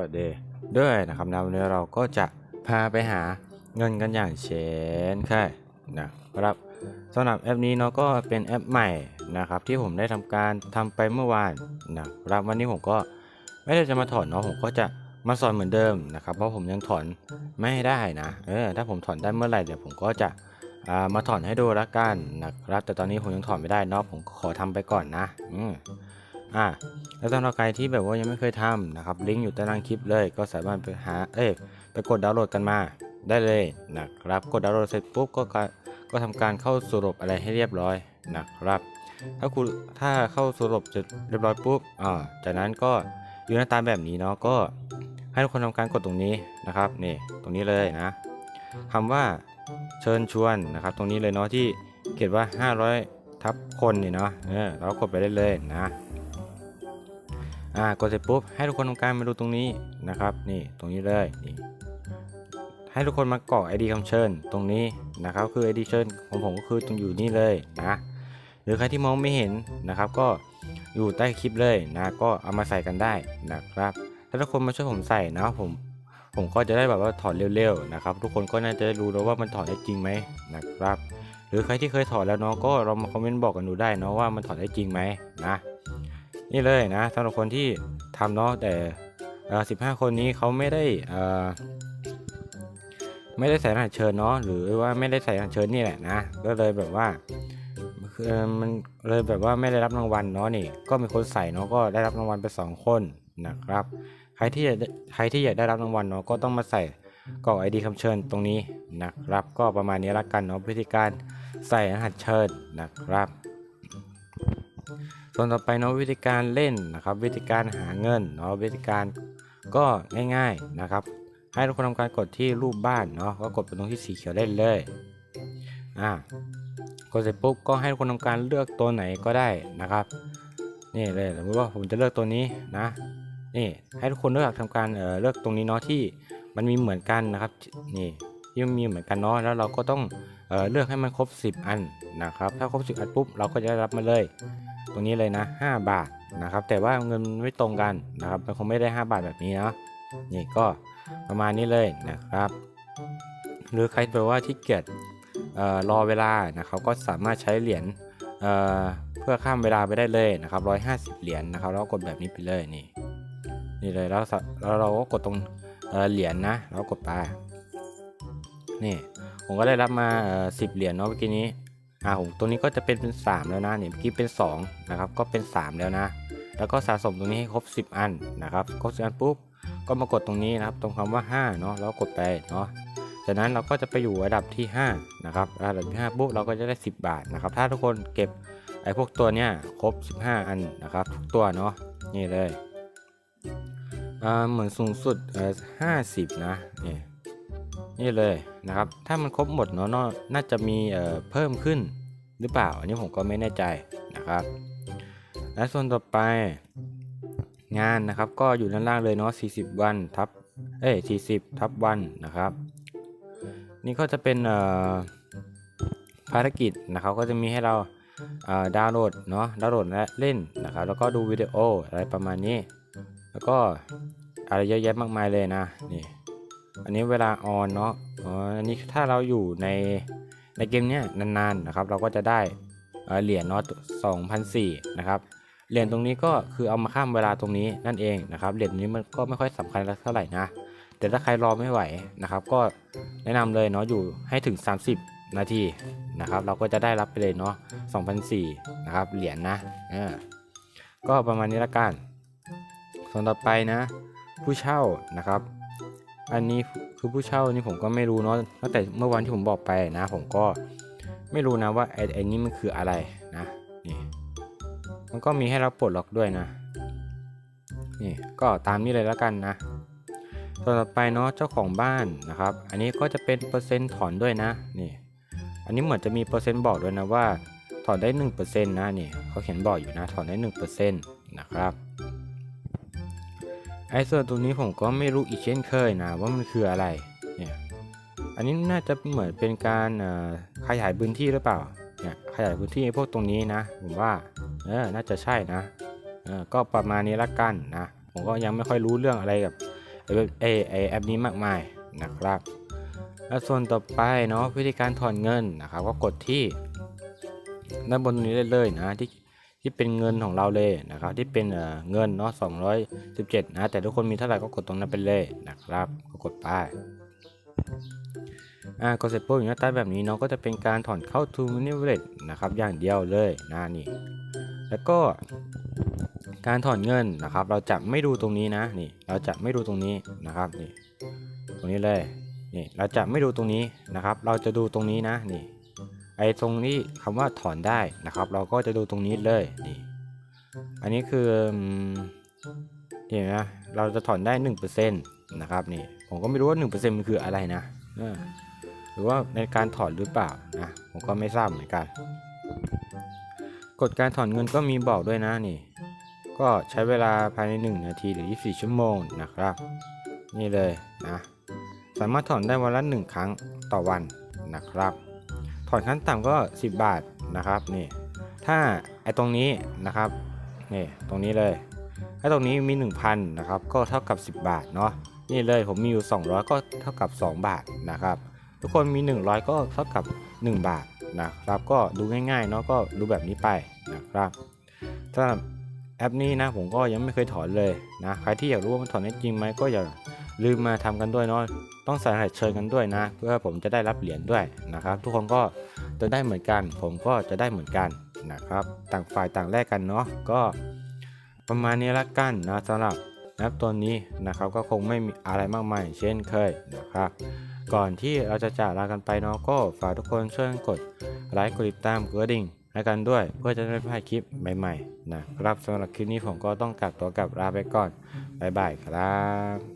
วัสดีด้วยนะครับนะวันนี้เราก็จะพาไปหาเงินกันอย่างเช่นเคยนะครับสำหรับแอปนี้เนาะก็เป็นแอปใหม่นะครับที่ผมได้ทำการทำไปเมื่อวานนะครับวันนี้ผมก็ไม่ได้จะมาถอนเนาะผมก็จะมาสอนเหมือนเดิมนะครับเพราะผมยังถอนไม่ได้นะเออถ้าผมถอนได้เมื่อไหร่เดี๋ยวผมก็จะามาถอนให้ดูละกันนะครับแต่ตอนนี้ผมยังถอนไม่ได้เนาะผมขอทำไปก่อนนะอืม อ่าแล้วสำหรับใครที่แบบว่ายังไม่เคยทำนะครับลิงก์อยู่ใต้ล่างคลิปเลยก็สามารถไปหาเอ้ยไปกดดาวน์โหลดกันมาได้เลยนะครับกดดาวน์โหลดเสร็จปุ๊บก็กะก็ทำการเข้าสู่ระบบอะไรให้เรียบร้อยนะครับ ถ้าคุณถ้าเข้าสู่ระบบเสร็จเรียบร้อยปุ๊บอ่าจากนั้นก็อยู่หน้าตาแบบนี้เนาะก็ให้ทุกคนทำการกดตรงนี้นะครับนี่ตรงนี้เลยนะคำว่าเชิญชวนนะครับ ตรงนี้เลยเนาะที่เขียนว่า 500 ทับคนนี่เนาะเออเรากดไปได้เลยนะ อ่ากดเสร็จปุ๊บให้ทุกคนทำการมาดูตรงนี้นะครับ นี่ตรงนี้เลยนี่ให้ทุกคนมากรอก ID คำเชิญตรงนี้นะครับคือ ID เชิญของผมก็คือตรงอยู่นี่เลยนะหรือใครที่มองไม่เห็นนะครับ ก็อยู่ใต้คลิปเลยนะก็เอามาใส่กันได้นะครับ ถ้าทุกคนมาช่วยผมใส่นะผมผมก็จะได้แบบว่าถอดเร็วๆนะครับ ทุกคนก็น่าจะได้รู้แล้วว่ามันถอดได้จริงไหมนะครับ หรือใครที่เคยถอดแล้วเนาะก็ลองมาคอมเมนต์บอกกันดูได้เนาะว่ามันถอดได้จริงไหมนะ นี่เลยนะสำหรับคนที่ทำเนาะแต่สิบห้าคนนี้เขาไม่ได้ไม่ได้ใส่รหัสเชิญเนาะหรือว่าไม่ได้ใส่รหัสเชิญนี่แหละนะก็เลยแบบว่ามันเลยแบบว่าไม่ได้รับรางวัลเนาะนี่ก็มีคนใส่เนาะก็ได้รับรางวัลไปสองคนนะครับใครที่อยากใครที่อยากได้รับรางวัลเนาะก็ต้องมาใส่กรอกไอดีคำเชิญตรงนี้นะครับ ก็ประมาณนี้ละกันเนาะวิธีการใส่รหัสเชิญนะครับ ส่วนต่อไปเนาะวิธีการเล่นนะครับ วิธีการหาเงินเนาะวิธีการก็ง่ายๆนะครับ ให้ทุกคนทำการกดที่รูปบ้านเนาะก็กดไปตรงที่สีเขียวได้เลยอ่ากดเสร็จปุ๊บก็ให้ทุกคนทำการเลือกตัวไหนก็ได้นะครับนี่เลยสมมติว่าผมจะเลือกตัวนี้นะนี่ให้ทุกคนเลือกทำการเอ่อเลือกตรงนี้เนาะที่มันมีเหมือนกันนะครับนี่ที่มันมีเหมือนกันเนาะแล้วเราก็ต้องเอ่อเลือกให้มันครบ 10 อันนะครับ ถ้าครบ 10 อันปุ๊บเราก็จะรับมาเลย ตรงนี้เลยนะ 5 บาทนะครับ แต่ว่าเงินไม่ตรงกันนะครับมันคงไม่ได้ 5 บาทแบบนี้เนาะนี่ก็ประมาณนี้เลยนะครับ หรือใครแบบว่าที่เกียจรอเวลานะครับ ก็สามารถใช้เหรียญเเพื่อข้ามเวลาไปได้เลยนะครับ150 เหรียญนะครับแล้วกดแบบนี้ไปเลยนี่นี่เลยแล้วแล้วเราก็กดตรงเเหรียญนะแล้วกดไปนี่ผมก็ได้รับมา 10 เหรียญเนาะเมื่อกี้นี้ อ่าผมตัวนี้ก็จะเป็นเป็น 3 แล้วนะเนี่ยเมื่อกี้เป็น2นะครับก็เป็น 3 แล้วนะ แล้วก็สะสมตรงนี้ให้ครบ 10 อันนะครับครบ10อันปุ๊บก็มากดตรงนี้นะครับตรงคำว่า5เนาะแล้วกดไปเนาะจากนั้นเราก็จะไปอยู่ระดับที่5นะครับระดับที่5ปุ๊บเราก็จะได้ 10 บาทนะครับ ถ้าทุกคนเก็บไอ้พวกตัวเนี้ยครบ 15 อันนะครับทุกตัวเนาะนี่เลยอ่าเหมือนสูงสุดเอ่อ50นะเนี่ย นี่เลยนะครับ ถ้ามันครบหมดเนาะน่าน่าจะมีเเพิ่มขึ้นหรือเปล่า อันนี้ผมก็ไม่แน่ใจนะครับ และส่วนต่อไปงานนะครับ ก็อยู่ด้านล่างเลยเนาะ 40 วันทับ เอ้ย40 ทับวันนะครับ นี่ก็จะเป็นภารกิจนะครับ ก็จะมีให้เราเดาวน์โหลดเนาะ ดาวน์โหลดและเล่นนะครับ แล้วก็ดูวิดีโออะไรประมาณนี้ แล้วก็อะไรเยอะแยะมากมายเลยนะ นี่ อันนี้เวลาออนเนาะอ๋ออันนี้ถ้าเราอยู่ในในเกมเนี้ยนานๆนะครับ เราก็จะได้เเหรียญเนาะ2,004นสี่นะครับเหรียญตรงนี้ก็คือเอามาข้ามเวลาตรงนี้นั่นเองนะครับเหรียญนี้มันก็ไม่ค่อยสำคัญเท่าไหร่นะแต่ถ้าใครรอไม่ไหวนะครับ ก็แนะนำเลยเนาะอยู่ให้ถึง 30 นาทีนะครับ เราก็จะได้รับไปเลยเนาะ2,004นะครับเหรียญนะเออก็ประมาณนี้ละกันส่วนต่อไปนะ ผู้เช่านะครับ อันนี้คือผู้เช่านี่ผมก็ไม่รู้เนาะตั้งแต่เมื่อวันที่ผมบอกไปนะ ผมก็ไม่รู้นะว่าไอ้ไอ้นี่มันคืออะไรนะนี่มันก็มีให้เราปลดล็อกด้วยนะนี่ก็ตามนี้เลยแล้วกันนะส่วนต่อไปเนาะเจ้าของบ้านนะครับ อันนี้ก็จะเป็นเปอร์เซ็นต์ถอนด้วยนะนี่ อันนี้เหมือนจะมีเปอร์เซ็นต์บอกด้วยนะว่าถอนได้1%นะนี่เขาเขียนบอกอยู่นะถอนได้1%นะครับ ไอ้ส่วนตรงนี้ผมก็ไม่รู้อีกเช่นเคยนะว่ามันคืออะไรเนี่ยอันนี้น่าจะเหมือนเป็นการขยายพื้นที่หรือเปล่าเนี่ยขยายพื้นที่พวกตรงนี้นะผมว่าเออน่าจะใช่นะเออก็ประมาณนี้ละกันนะผมก็ยังไม่ค่อยรู้เรื่องอะไรกับเอ่อเอไอแอปนี้มากมายนะครับและส่วนต่อไปเนาะวิธีการถอนเงินนะครับก็กดที่ด้านบนนี้ได้เลยนะที่ ที่เป็นเงินของเราเลยนะครับ ที่เป็นเเงินเนาะ217 นะ แต่ทุกคนมีเท่าไหร่ก็กดตรงนั้นไปเลยนะครับ ก็กดไปอ่ากดเสร็จปุ๊บอย่างหน้าตาแบบนี้เนาะก็จะเป็นการถอนเข้า to mini wallet นะครับ อย่างเดียวเลยนะนี่ แล้วก็การถอนเงินนะครับ เราจะไม่ดูตรงนี้นะนี่ เราจะไม่ดูตรงนี้นะครับนี่ ตรงนี้เลยนี่เราจะไม่ดูตรงนี้นะครับ เราจะดูตรงนี้นะนี่ ไอ้ตรงนี้คำว่าถอนได้นะครับ เราก็จะดูตรงนี้เลยนี่อันนี้คืออืมนี่นะเราจะถอนได้หนึ่งเปอร์เซ็นต์นะครับนี่ผมก็ไม่รู้ว่าหนึ่งเปอร์เซ็นต์มันคืออะไรนะหรือว่าในการถอนหรือเปล่านะผมก็ไม่ทราบเหมือนกันกฎการถอนเงินก็มีบอกด้วยนะนี่ ก็ใช้เวลาภายใน 1 นาทีหรือ 24 ชั่วโมงนะครับ นี่เลยนะสามารถถอนได้วันละ 1 ครั้งต่อวันนะครับ ถอนขั้นต่ำก็ 10 บาทนะครับนี่ถ้าไอตรงนี้นะครับนี่ตรงนี้เลยถ้าตรงนี้มี 1,000นะครับก็เท่ากับ 10 บาทเนาะนี่เลยผมมีอยู่ 200 ก็เท่ากับ 2 บาทนะครับทุกคนมี 100 ก็เท่ากับ 1 บาทนะครับก็ดูง่ายๆเนาะก็ดูแบบนี้ไปนะครับสำหรับแอปนี้นะผมก็ยังไม่เคยถอนเลยนะใครที่อยากรู้ว่ามันถอนได้จริงไหมก็อย่า ลืมมาทำกันด้วยเนาะต้องใส่รหัสเชิญกันด้วยนะ เพื่อผมจะได้รับเหรียญด้วยนะครับ ทุกคนก็จะได้เหมือนกัน ผมก็จะได้เหมือนกันนะครับ ต่างฝ่ายต่างแลกกันเนาะก็ ประมาณนี้ละกันนะสำหรับแอปตัวนี้นะครับก็คงไม่มีอะไรมากมาย เช่นเคยนะครับ ก่อนที่เราจะจากลากันไปเนาะก็ฝากทุกคนช่วยกันกดไลค์กดติดตามกดกระดิ่งให้กันด้วย เพื่อจะได้ไม่พลาดคลิปใหม่ๆนะครับสำหรับคลิปนี้ผมก็ต้องกลับตัวกลับลาไปก่อนบ๊ายบายครับ